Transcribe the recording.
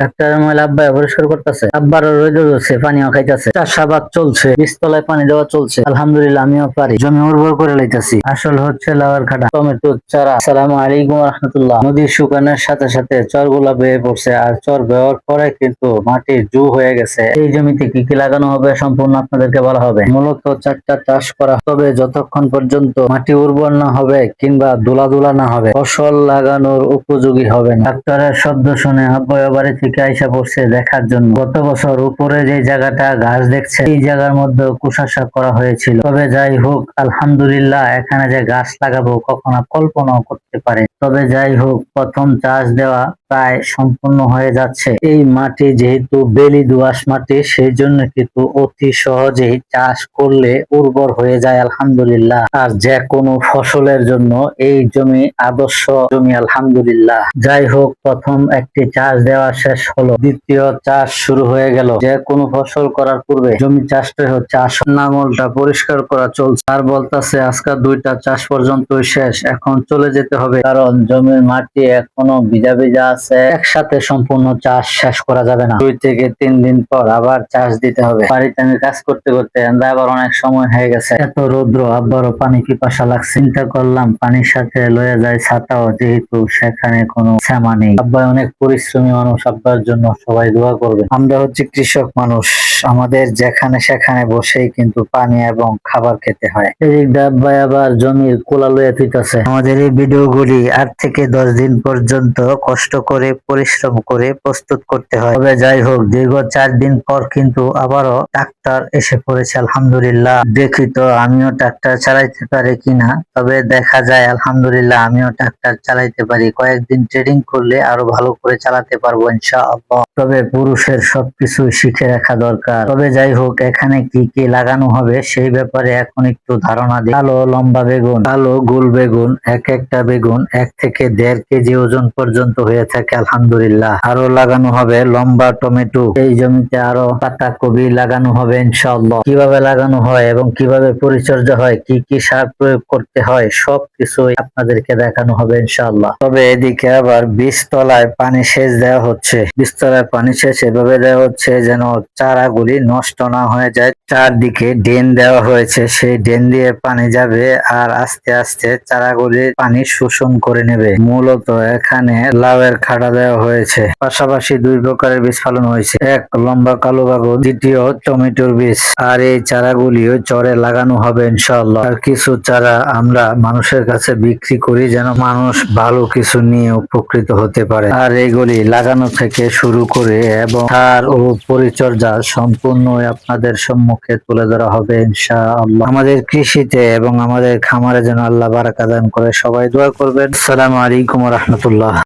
ডাক্তারের মহিলা আব্বা পরিষ্কার করতেছে। আব্বার রোদ পানিও খাইতেছে। চাষাবাদ চলছে বীজতলায় পানি দেওয়া চলছে। আলহামদুলিল্লাহ, আমিও পারি। জমি উর্বর করে লাইতেছি। আসল হচ্ছে কাটা টমেটো, চারা। আসসালামু আলাইকুম রহমতুল্লাহ শুকানোর সাথে সাথে বেয়ে পড়ছে আর চর বেওয়ার পরে কিন্তু মাটি জু হয়ে গেছে। এই জমিতে কি কি লাগানো হবে সম্পূর্ণ আপনাদেরকে বলা হবে। মূলত চারটা চাষ করা তবে যতক্ষণ পর্যন্ত মাটি উর্বর না হবে কিংবা দোলা দোলা না হবে, ফসল লাগানোর উপযোগী হবে না। ডাক্তারের শব্দ শুনে আব্বয় বাড়ি থেকে আইসা পড়ছে দেখার জন্য। গত বছর উপরে যে জায়গাটা ঘাস দেখছে, এই জায়গার মধ্যে কুশাসা করা হয়েছিল। তবে যাই হোক, আলহামদুলিল্লাহ, এখানে যে গাছ লাগাবো কখনো কল্পনাও করতে পারে তবে যাই হোক, প্রথম চাষ দেওয়া প্রায় সম্পূর্ণ হয়ে যাচ্ছে। এই মাটি যেহেতু বেলি দোআঁশ মাটি সেই জন্য কিন্তু অতি সহজেই চাষ করলে উর্বর হয়ে যায় আলহামদুলিল্লাহ। আর যে কোনো ফসলের জন্য এই জমি আদর্শ জমি, আলহামদুলিল্লাহ। যাই হোক, প্রথম একটি চাষ দেওয়া শেষ হলো। দ্বিতীয় চাষ শুরু হয়ে গেল। যে কোনো ফসল করার পূর্বে জমি চাষটাই হচ্ছে আসল। নাঙলটা পরিষ্কার করা চলছে। আর বলতেছে আজকাল দুইটা চাষ পর্যন্তই শেষ। এখন চলে যেতে হবে। কারণ জমির মাটি এখনও ভিজা ভিজা আছে, একসাথে সম্পূর্ণ চাষ শেষ করা যাবে না। দুই থেকে তিন দিন পর আবার চাষ দিতে হবে। বাড়িতে আমি কাজ করতে করতে আবার অনেক সময় হয়ে গেছে। এত রৌদ্র, আবারও পানি পিপাসা লাগছে। চিন্তা করলাম, পানির সাথে লয়ে যায় ছাতাও, যেহেতু সেখানে কোনো শ্যামা নেই। আব্বাই অনেক পরিশ্রমী মানুষ, আব্বার জন্য সবাই দোয়া করবে। আমরা হচ্ছে কৃষক মানুষ। আমাদের যেখানে সেখানে বসেই কিন্তু পানি এবং খাবার খেতে হয়। এদিক দিয়ে আবার জমির কোলা লয়ে থুইতাছে। আমাদের এই ভিডিওগুলি আট থেকে দশ দিন পর্যন্ত কষ্ট করে, পরিশ্রম করে প্রস্তুত করতে হয়। তবে যাই হোক, দীর্ঘ চার দিন পর কিন্তু আবারও ট্রাক্টর এসে পড়েছে, আলহামদুলিল্লাহ। দেখি তো আমিও ট্রাক্টর চালাইতে পারি কিনা। তবে দেখা যায়, আলহামদুলিল্লাহ, আমিও ট্রাক্টর চালাইতে পারি। কয়েকদিন ট্রেডিং করলে আরও ভালো করে চালাতে পারব, ইনশাআল্লাহ। তবে পুরুষের সবকিছু শিখে রাখা দরকার। তবে যাই হোক, এখানে কি কি লাগানো হবে সেই ব্যাপারে এখন একটু ধারণা দিই। কালো, লম্বা বেগুন, কালো, গোল বেগুন, এক একটা বেগুন এক থেকে দেড় কেজি ওজন পর্যন্ত হয়ে থাকে। আলহামদুলিল্লাহ। আরও লাগানো হবে লম্বা টমেটো, এই জমিতে আরও পাতা কবি লাগানো হবে ইনশাআল্লাহ। কীভাবে লাগানো হয় এবং কীভাবে পরিচর্যা হয়, কি কি সার প্রয়োগ করতে হয় সব কিছুই আপনাদেরকে দেখানো হবে ইনশাআল্লাহ। তবে এদিকে আবার বীজতলায় পানি সেচ দেওয়া হচ্ছে। বীজতলায় পানি সেচ এভাবে দেওয়া হচ্ছে যেন চারাগুলি নষ্ট না হয়ে যায়। চারদিকে ড্রেন দেওয়া হয়েছে, সেই ড্রেন দিয়ে পানি যাবে আর আস্তে আস্তে চারাগুলি পানি শোষণ করে নেবে। মূলত এখানে লাউয়ের খাড়া দেওয়া হয়েছে। পাশাপাশি দুই প্রকারের বীজ ফলন হয়েছে। এক, লম্বা কালো বাগো দ্বিতীয়, টমেটোর বীজ। আর এই চারাগুলিও চরে লাগানো হবে ইনশাআল্লাহ। আর কিছু চারা আমরা মানুষের কাছে বিক্রি করি যেন মানুষ ভালো কিছু নিয়ে উপকৃত হতে পারে। আর এইগুলি লাগানো থেকে শুরু করে এবং সার ও পরিচর্যা সম্পূর্ণ আপনাদের সম্মুখে তুলে ধরা হবে ইনশাআল্লাহ। আমাদের কৃষিতে এবং আমাদের খামারে যেন আল্লাহ বারাকা দান করে সবাই দোয়া করবেন। আসসালামু আলাইকুম রহমতুল্লাহ।